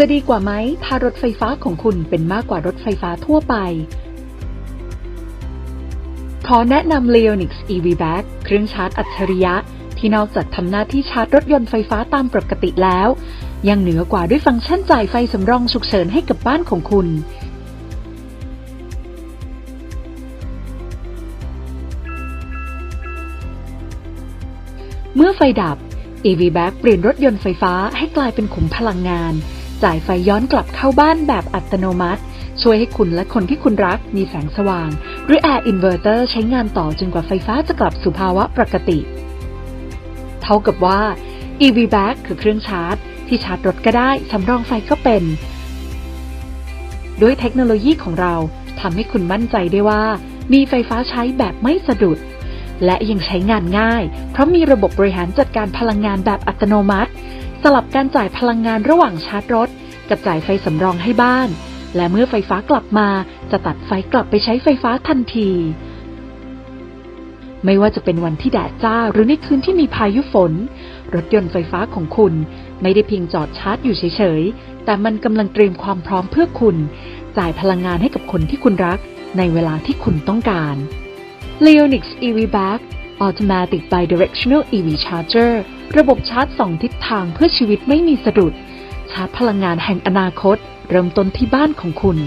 จะดีกว่าไหมถ้ารถไฟฟ้าของคุณเป็นมากกว่ารถไฟฟ้าทั่วไป ขอแนะนำ Leonix EV Bag เครื่องชาร์จอัจฉริยะ ที่นอกจากทำหน้าที่ชาร์จรถยนต์ไฟฟ้าตามปกติแล้ว ยังเหนือกว่าด้วยฟังก์ชันจ่ายไฟสำรองฉุกเฉินให้กับบ้านของคุณ เมื่อไฟดับ EV Bag เปลี่ยนรถยนต์ไฟฟ้าให้กลายเป็นขุมพลังงาน จ่ายไฟย้อนกลับเข้าบ้านแบบอัตโนมัติ ช่วยให้คุณและคนที่คุณรักมีแสงสว่าง หรือ Air Inverter ใช้งานต่อจนกว่าไฟฟ้าจะกลับสู่ภาวะปกติ เท่ากับว่า EV Bag คือเครื่องชาร์จ ที่ชาร์จรถก็ได้สำรองไฟก็เป็น ด้วยเทคโนโลยีของเราทำให้คุณมั่นใจได้ว่า มีไฟฟ้าใช้แบบไม่สะดุด และยังใช้งานง่าย เพราะมีระบบบริหารจัดการพลังงานแบบอัตโนมัติ สลับการจ่ายพลังงานระหว่างชาร์จรถ กับจ่ายไฟสำรองให้บ้าน และเมื่อไฟฟ้ากลับมาจะตัดไฟกลับไปใช้ไฟฟ้าทันที ไม่ว่าจะเป็นวันที่แดดจ้าหรือในคืนที่มีพายุฝน รถยนต์ไฟฟ้าของคุณไม่ได้เพียงจอดชาร์จอยู่เฉยๆ แต่มันกำลังเตรียมความพร้อมเพื่อคุณ จ่ายพลังงานให้กับคนที่คุณรัก ในเวลาที่คุณต้องการ Leonix EV Bag Automatic Bidirectional EV Charger ระบบชาร์จสองทิศทางเพื่อชีวิตไม่มีสะดุด ชาร์จพลังงานแห่งอนาคต เริ่มต้นที่บ้านของคุณ